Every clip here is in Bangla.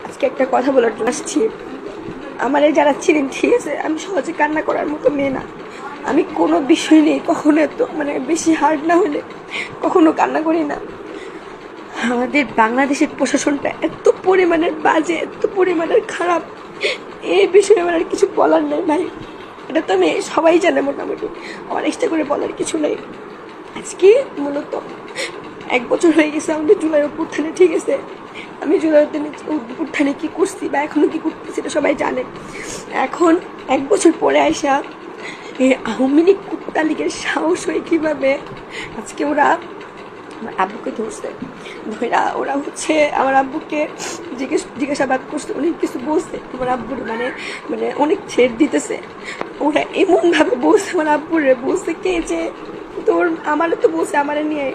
আজকে একটা কথা বলার জন্য আসছি। আমার এই যারা ছিলেন ঠিক আছে আমি সহজে কান্না করার মতো মেয়ে না। আমি কোনো বিষয় নেই কখনো এত মানে বেশি হার্ড না হলে কখনো কান্না করি না। আমাদের বাংলাদেশের প্রশাসনটা এত পরিমাণের বাজে, এত পরিমাণের খারাপ। এই বিষয়ে আমার আর কিছু বলার নেই ভাই। এটা তো আমি সবাই জানে মোটামুটি। আমার এক্সট্রা করে বলার কিছু নেই। আজকে মূলত এক বছর হয়ে গেছে আমাদের জুলাই অভ্যুত্থানে ঠিক আছে? আমি জুলাই অভ্যুত্থানে কী করছি বা এখনও কী করতেছি সেটা সবাই জানে। এখন এক বছর পরে আসা এই আওয়ামী লীগ কুত্তা লীগের সাহস হয়ে কীভাবে? আজকে ওরা আমার আব্বুকে ধরছে। ধরা ওরা হচ্ছে আমার আব্বুকে জিজ্ঞেস, জিজ্ঞাসাবাদ করছে অনেক কিছু বলছে। আমার আব্বুর মানে মানে অনেক ছেড় দিতেছে। ওরা এমনভাবে বলছে, আমার আব্বুরে বলছে কে যে তোর আমারও তো বলছে আমার নিয়ে।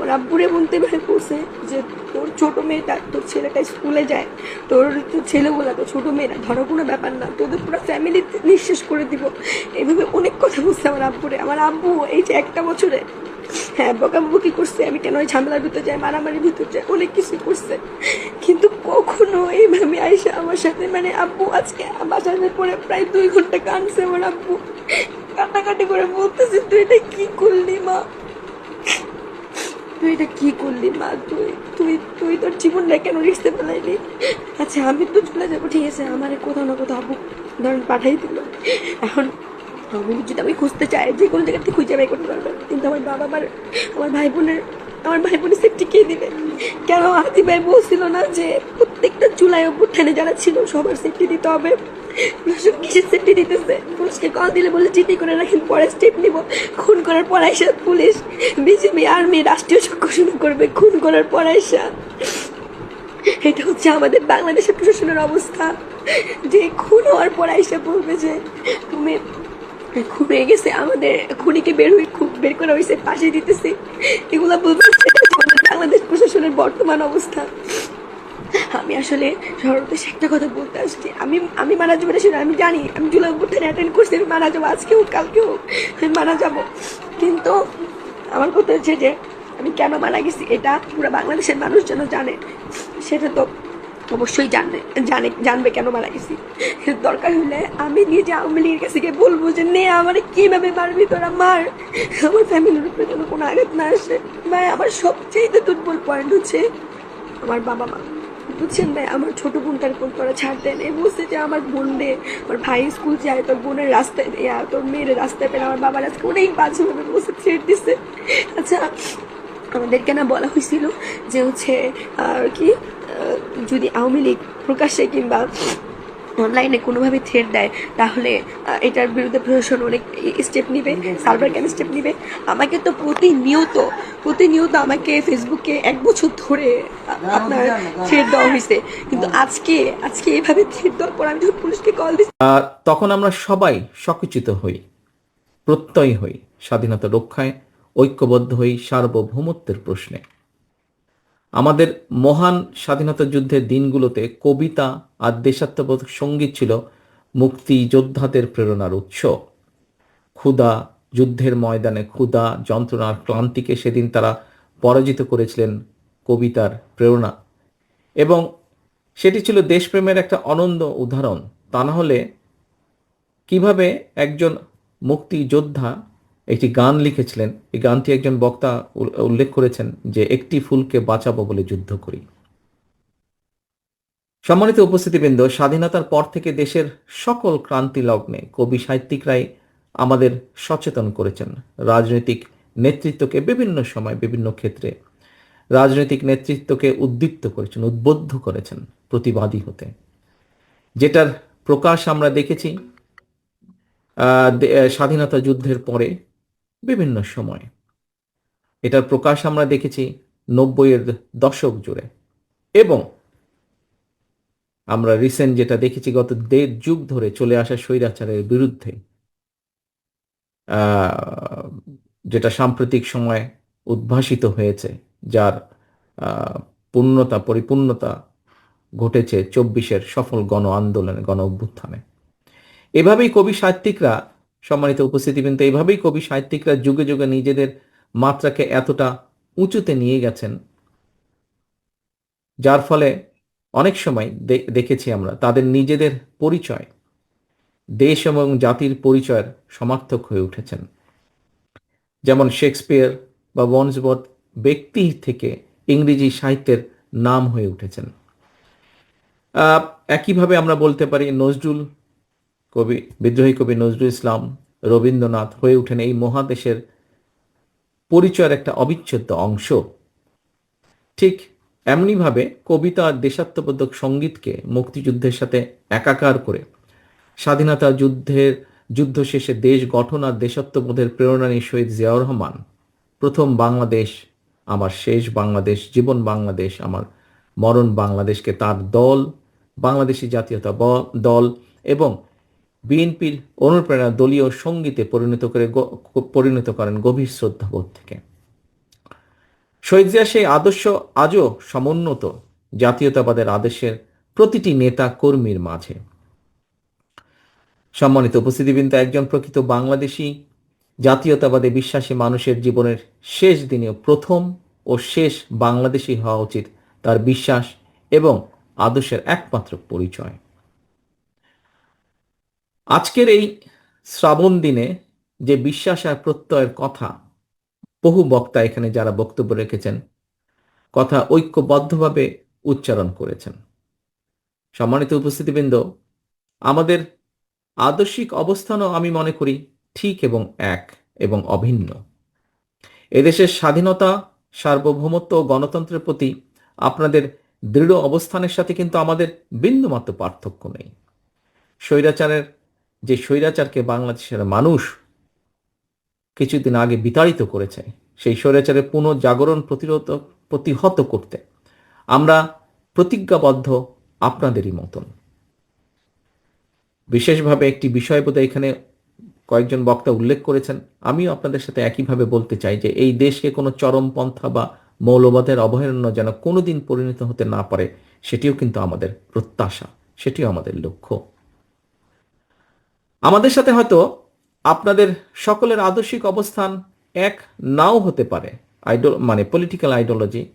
ওর আব্বুরে বলতে পারে বলছে যে তোর ছোট মেয়েটা তোর ছেলেটা স্কুলে যায়। তোর তোর ছেলেগুলো তো ছোট মেয়েরা ধরো কোনো ব্যাপার না। তোদের পুরো ফ্যামিলি নিঃশেষ করে দিব। এইভাবে অনেক কথা বলছে আমার আব্বুরে। আমার আব্বু এই যে একটা বছরে হ্যাঁ বকাবকি করছে। আমি কেন ওই ঝামেলার ভিতর যাই, মারামারির ভিতর যাই? অনেক কিছু করছে। কিন্তু কখনো এইভাবে আইসা আমার সাথে মানে আব্বু আজকে বাসার পরে প্রায় দুই ঘণ্টা কানছে আমার আব্বু। কান্নাকাটি করে বলতেছে তুই এটা কি করলি মা? তুই এটা কি করলি মা? তুই তুই তুই তোর জীবনটা কেন রিক্সতে ফেলাইলি? আচ্ছা আমি তো চলে যাব, ঠিক আছে, আমার কোথাও না কোথাও ধরেন পাঠাই দিল। এখন আমি যদি আমি খুঁজতে চাই, যে কোনো জায়গা থেকে খুঁজে বাই করতে পারবে। কিন্তু আমার বাবা, আমার আমার ভাই বোনের আমার ভাই বোনের সেফটি কে দিবে? কেন হাতি ভাই বলছিল না যে প্রত্যেকটা চুলাই অভ্যুত্থানে যারা ছিল, সবার সেফটি দিতে হবে? দর্শক কিসের সেফটি দিতেছে পুলিশকে কল দিলে বলে চিঠি করে রাখেন পরে স্টেপ নিব খুন করার পর আইসা পুলিশ বিজেপি আর্মি রাষ্ট্রীয় চক্র শুরু করবে খুন করার পর আইসা এটা হচ্ছে আমাদের বাংলাদেশের প্রশাসনের অবস্থা যে খুন হওয়ার পর আইসা বলবে যে তুমি খুব হয়ে গেছে আমাদের খুনিকে বের হয়ে খুব বের করা হয়েছে পাশে দিতেছি এগুলা আমাদের বাংলাদেশ প্রশাসনের বর্তমান অবস্থা আমি আসলে সর্বদেশে একটা কথা বলতে আসছি। আমি আমি মারা যাব না সেটা আমি জানি। আমি জুলাই অভ্যুত্থানে অ্যাটেন্ড করছি, আমি মারা যাব, আজকে হোক, কালকে হোক, আমি মারা যাব। কিন্তু আমার কথা হচ্ছে যে, আমি কেন মারা গেছি এটা পুরো বাংলাদেশের মানুষ যেন জানে। সেটা তো অবশ্যই জানবে জানে, জানবে কেন মারা গেছি। দরকার হলে আমি নিজে আওয়ামী লীগের কাছে গিয়ে বলব যে, নে, আমার কীভাবে মারবি তোরা? মার। আমার ফ্যামিলির উপরে যেন কোনো আঘাত না আসে। ভাই, আমার সবচেয়ে দুর্বল পয়েন্ট হচ্ছে আমার বাবা মা বুঝছেন ভাই, আমার ছোট বোনটার কোন তোরা ছাড় দেন। এ বলছে যে আমার বোন দে, আমার ভাই স্কুল যায়, তোর বোনের রাস্তায় তোর মেয়ের রাস্তায় পেলে আমার বাবার আজকে অনেক বাজেভাবে বসে ছেড়ে দিচ্ছে আচ্ছা আমাদেরকে না বলা হয়েছিল যে হচ্ছে, আর কি যদি আওয়ামী লীগ প্রকাশ্যে কিংবা অনলাইনে কোনোভাবে থ্রেড দেয় তাহলে এটার বিরুদ্ধে প্রশাসন অনেক স্টেপ নিবে সার্ভার কেন স্টেপ নিবে? আমাকে তো প্রতিনিয়ত প্রতিনিয়ত আমাকে ফেসবুকে এক বছর ধরে আপনার থ্রেড দেওয়া হয়েছে। কিন্তু আজকে আজকে এভাবে থ্রেড দেওয়ার পর আমি যখন পুলিশকে কল দিচ্ছি আহ, তখন আমরা সবাই সকুচিত হই প্রত্যয় হই স্বাধীনতা রক্ষায় ঐক্যবদ্ধ হই সার্বভৌমত্বের প্রশ্নে। আমাদের মহান স্বাধীনতা যুদ্ধের দিনগুলোতে কবিতা আর দেশাত্মবোধক সংগীত ছিল মুক্তি যোদ্ধাদের প্রেরণার উৎস। ক্ষুধা যুদ্ধের ময়দানে ক্ষুধা যন্ত্রণার ক্লান্তিকে সেদিন তারা পরাজিত করেছিলেন কবিতার প্রেরণা। এবং সেটি ছিল দেশপ্রেমের একটা অনন্য উদাহরণ। তা না হলে কীভাবে একজন মুক্তিযোদ্ধা একটি গান লিখেছিলেন। এই গানটি একজন বক্তা উল্লেখ করেছেন যে, একটি ফুলকে বাঁচাবো বলে যুদ্ধ করি। সম্মানিত উপস্থিতিবৃন্দ, স্বাধীনতার পর থেকে দেশের সকল ক্রান্তি লগ্নে কবি সাহিত্যিকরাই আমাদের সচেতন করেছেন। রাজনৈতিক নেতৃত্বকে বিভিন্ন সময় বিভিন্ন ক্ষেত্রে রাজনৈতিক নেতৃত্বকে উদ্দীপ্ত করেছেন, উদ্বুদ্ধ করেছেন প্রতিবাদী হতে। যেটার প্রকাশ আমরা দেখেছি স্বাধীনতা যুদ্ধের পরে বিভিন্ন সময়। এটার প্রকাশ আমরা দেখেছি নব্বইয়ের দশক জুড়ে। এবং আমরা রিসেন্ট যেটা দেখেছি গত দেড় যুগ ধরে চলে আসা স্বৈরাচারের বিরুদ্ধে যেটা সাম্প্রতিক সময়ে উদ্ভাসিত হয়েছে, যার পূর্ণতা, পরিপূর্ণতা ঘটেছে চব্বিশের সফল গণ আন্দোলনে, গণ অভ্যুত্থানে। এভাবেই কবি সাহিত্যিকরা সম্মানিত উপস্থিতি কিন্তু এভাবেই কবি সাহিত্যিকরা যুগে যুগে নিজেদের মাত্রাকে এতটা উঁচুতে নিয়ে গেছেন। যার ফলে অনেক সময় দেখেছি আমরা তাদের নিজেদের পরিচয়, দেশ এবং জাতির পরিচয়ের সমার্থক হয়ে উঠেছেন। যেমন শেক্সপিয়ার বা ওয়ান্সবর্থ ব্যক্তি থেকে ইংরেজি সাহিত্যের নাম হয়ে উঠেছেন। একইভাবে আমরা বলতে পারি নজরুল কবি, বিদ্রোহী কবি নজরুল ইসলাম রবীন্দ্রনাথ হয়ে ওঠেন এই মহাদেশের পরিচয়ের একটা অবিচ্ছেদ্য অংশ। ঠিক এমনিভাবে কবিতা দেশাত্মবোধক সঙ্গীতকে মুক্তিযুদ্ধের সাথে একাকার করে, স্বাধীনতা যুদ্ধের যুদ্ধ শেষে দেশ গঠন আর দেশাত্মবোধের প্রেরণা নিয়ে শহীদ জিয়াউর রহমান, প্রথম বাংলাদেশ, আমার শেষ বাংলাদেশ, জীবন বাংলাদেশ, আমার মরণ বাংলাদেশকে তার দল, বাংলাদেশি জাতীয়তা দল এবং বিএনপির অনুপ্রেরণা দলীয় সঙ্গীতে পরিণত করে পরিণত করেন গভীর শ্রদ্ধাবোধ থেকে। শহীদ জিয়া সেই আদর্শ আজও সমুন্নত জাতীয়তাবাদের আদর্শের প্রতিটি নেতা কর্মীর মাঝে। সম্মানিত উপস্থিতিবৃন্দ, একজন প্রকৃত বাংলাদেশী, জাতীয়তাবাদে বিশ্বাসী মানুষের জীবনের শেষ দিনেও প্রথম ও শেষ বাংলাদেশী হওয়া উচিত তার বিশ্বাস এবং আদর্শের একমাত্র পরিচয়। আজকের এই শ্রাবণ দিনে যে বিশ্বাস আর প্রত্যয়ের কথা বহু বক্তা এখানে যারা বক্তব্য রেখেছেন, কথা ঐক্যবদ্ধভাবে উচ্চারণ করেছেন। সম্মানিত উপস্থিতিবৃন্দ, আমাদের আদর্শিক অবস্থানও আমি মনে করি ঠিক এবং এক এবং অভিন্ন। এদেশের স্বাধীনতা, সার্বভৌমত্ব ও গণতন্ত্রের প্রতি আপনাদের দৃঢ় অবস্থানের সাথে কিন্তু আমাদের বিন্দুমাত্র পার্থক্য নেই। স্বৈরাচারের যে স্বৈরাচারকে বাংলাদেশের মানুষ কিছুদিন আগে বিতাড়িত করেছে, সেই স্বৈরাচারের পুনঃজাগরণ প্রতিরোধ প্রতিহত করতে আমরা প্রতিজ্ঞাবদ্ধ আপনাদেরই মতন। বিশেষভাবে একটি বিষয় বোধহয় এখানে কয়েকজন বক্তা উল্লেখ করেছেন। আমিও আপনাদের সাথে একইভাবে বলতে চাই যে এই দেশকে কোনো চরমপন্থা বা মৌলবাদের অভয়ারণ্য যেন কোনোদিন পরিণত হতে না পারে, সেটিও কিন্তু আমাদের প্রত্যাশা, সেটিও আমাদের লক্ষ্য। আমাদের সাথে হয়তো আপনাদের সকলের আদর্শিক অবস্থান এক নাও হতে পারে। আইডল মানে পলিটিক্যাল আইডিওলজি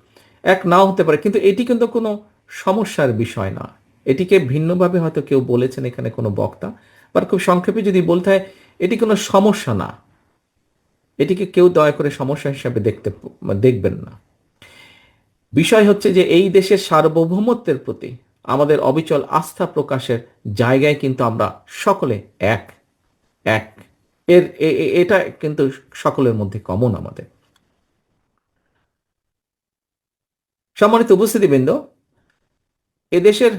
এক নাও হতে পারে। কিন্তু এটি কিন্তু কোনো সমস্যার বিষয় না। এটিকে ভিন্নভাবে হয়তো কেউ বলেছেন এখানে কোনো বক্তা বা খুব সংক্ষেপে যদি বলতে হয়, এটি কোনো সমস্যা না। এটিকে কেউ দয়া করে সমস্যা হিসাবে দেখতে দেখবেন না। বিষয় হচ্ছে যে এই দেশের সার্বভৌমত্বের প্রতি আমাদের অবিচল আস্থা প্রকাশের জায়গায় কিন্তু আমরা সকলে এক। এক। এর এটা কিন্তু সকলের মধ্যে কমন আমাদের। সম্মানিত উপস্থিতিবৃন্দ, এদেশের